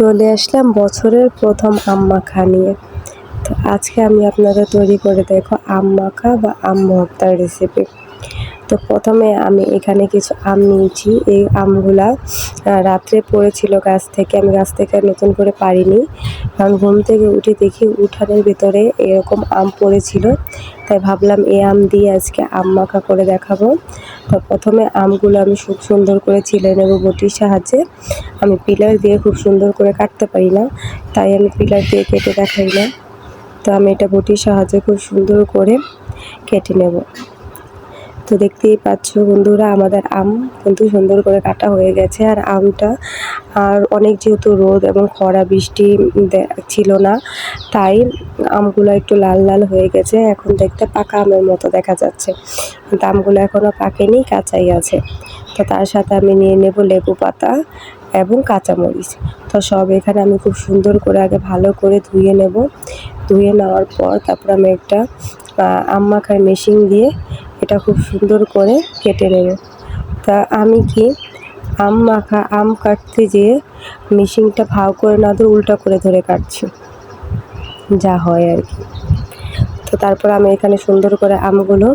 চলে আসলাম বছরের প্রথম আম মাখা নিয়ে। তো আজকে আমি আপনাদের তৈরি করে দেখো আম মাখা বা আম ভর্তার রেসিপি তো প্রথমে আমি এখানে কিছু আম নিয়েছি। এই আমগুলা রাত্রে পড়েছিল গাছ থেকে। আমি গাছ থেকে নতুন করে পারিনি। কারণ ঘুম থেকে উঠে দেখি উঠানের ভিতরে এরকম আম পড়েছিল। তাই ভাবলাম এই আম দিয়ে আজকে আম মাখা করে দেখাবো। তো প্রথমে আমগুলো আমি খুব সুন্দর করে ছিলে নেব বটির সাহায্যে। আমি পিলার দিয়ে খুব সুন্দর করে কাটতে পারি না, তাই আমি পিলার দিয়ে কেটে দেখাই না। তো আমি এটা বটির সাহায্যে খুব সুন্দর করে কেটে নেব। তো দেখতেই পাচ্ছ বন্ধুরা, আমাদের আম কিন্তু সুন্দর করে কাটা হয়ে গেছে। আর আমটা, আর অনেক যেহেতু রোদ এবং খরা, বৃষ্টি ছিল না, তাই আমগুলো একটু লাল লাল হয়ে গেছে। এখন দেখতে পাকা আমের মতো দেখা যাচ্ছে। আমগুলো এখনও পাকেনি কাঁচাই আছে। তো তার সাথে আমি নিয়ে নেব লেবু পাতা এবং কাঁচামরিচ। তো সব এখানে আমি খুব সুন্দর করে আগে ভালো করে ধুয়ে নেব। ধুয়ে নেওয়ার পর তারপর আমি একটা আহ, আম মাখার মেশিন দিয়ে এটা খুব সুন্দর করে কেটে নেব। তা আমি কি আম মাখা আম কাটতে যেয়ে মেশিনটা ভাও করে না ধরে উল্টা করে ধরে কাটছি। যা হয় আর কি। তো তারপর আমি এখানে সুন্দর করে আমগুলো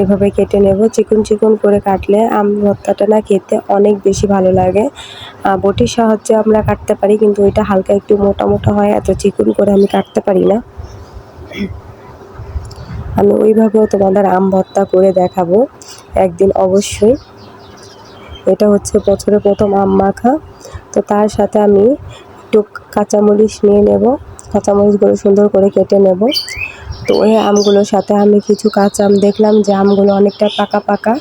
এভাবে কেটে নেব। চিকন চিকন করে কাটলে আম ভর্তাটা না খেতে অনেক বেশি ভালো লাগে। বটির সাহায্যে আমরা কাটতে পারি, কিন্তু ওইটা হালকা একটু মোটা মোটা হয়, এত চিকন করে আমি কাটতে পারি না। আমি ওইভাবেও তোমাদের আম ভর্তা করে দেখাবো একদিন অবশ্যই। এটা হচ্ছে বছরের প্রথম আম মাখা। তো তার সাথে আমি একটু কাঁচামরিচ নিয়ে নেব। কাঁচামরিচগুলো সুন্দর করে কেটে নেব। তো ওই আমগুলোর সাথে আমি কিছু কাঁচা আম দেখলাম যে আমগুলো অনেকটা পাকা পাকা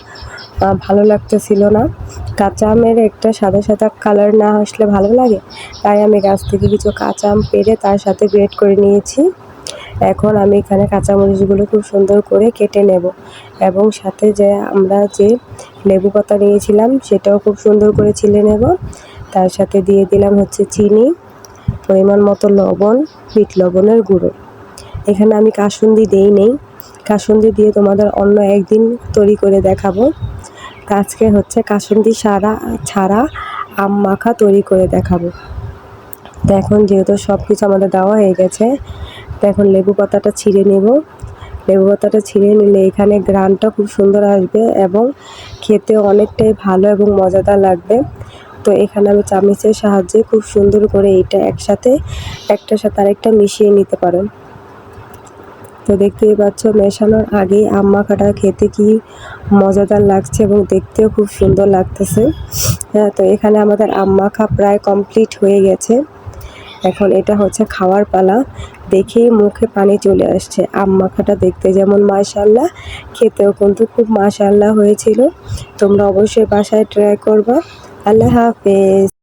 ভালো লাগতেছিল না। কাঁচা আমের একটা সাদা সাদা কালার না আসলে ভালো লাগে, তাই আমি গাছ থেকে কিছু কাঁচা আম পেরে তার সাথে গ্রেট করে নিয়েছি। এখন আমি এখানে কাঁচামরিচগুলো খুব সুন্দর করে কেটে নেব এবং সাথে যে আমরা যে লেবু পাতা নিয়েছিলাম সেটাও খুব সুন্দর করে ছিলে নেব। তার সাথে দিয়ে দিলাম হচ্ছে চিনি, পরিমাণ মতো লবণ, বিট লবণের গুঁড়ো। এখানে আমি কাসুন্দি দেই নেই। কাসুন্দি দিয়ে তোমাদের অন্য একদিন তৈরি করে দেখাবো। আজকে হচ্ছে কাসুন্দি সারা ছাড়া আম মাখা তৈরি করে দেখাবো। এখন যেহেতু সব কিছু আমাদের দেওয়া হয়ে গেছে তো এখন লেবু পাতাটা ছিঁড়ে নেব। লেবু পাতাটা ছিঁড়ে নিলে এখানে গ্রানটা খুব সুন্দর আসবে এবং খেতে অনেকটাই ভালো এবং মজাদার লাগবে। তো এখানে আমি চামিচের সাহায্যে খুব সুন্দর করে এটা একসাথে, একটার সাথে আরেকটা মিশিয়ে নিতে পারো। তো দেখতেই পাচ্ছ, মেশানোর আগেই আম মাখাটা খেতে কি মজাদার লাগছে এবং দেখতেও খুব সুন্দর লাগতেছে। হ্যাঁ তো এখানে আমাদের আম মাখা প্রায় কমপ্লিট হয়ে গেছে। এখন এটা হচ্ছে খাওয়ার পালা। দেখেই মুখে পানি চলে আসছে। আম মাখাটা দেখতে যেমন মাশাল্লাহ খেতেও কিন্তু খুব মাশাল্লাহ হয়েছিল। তোমরা অবশ্যই বাসায় ট্রাই করবা। আল্লাহ হাফেজ।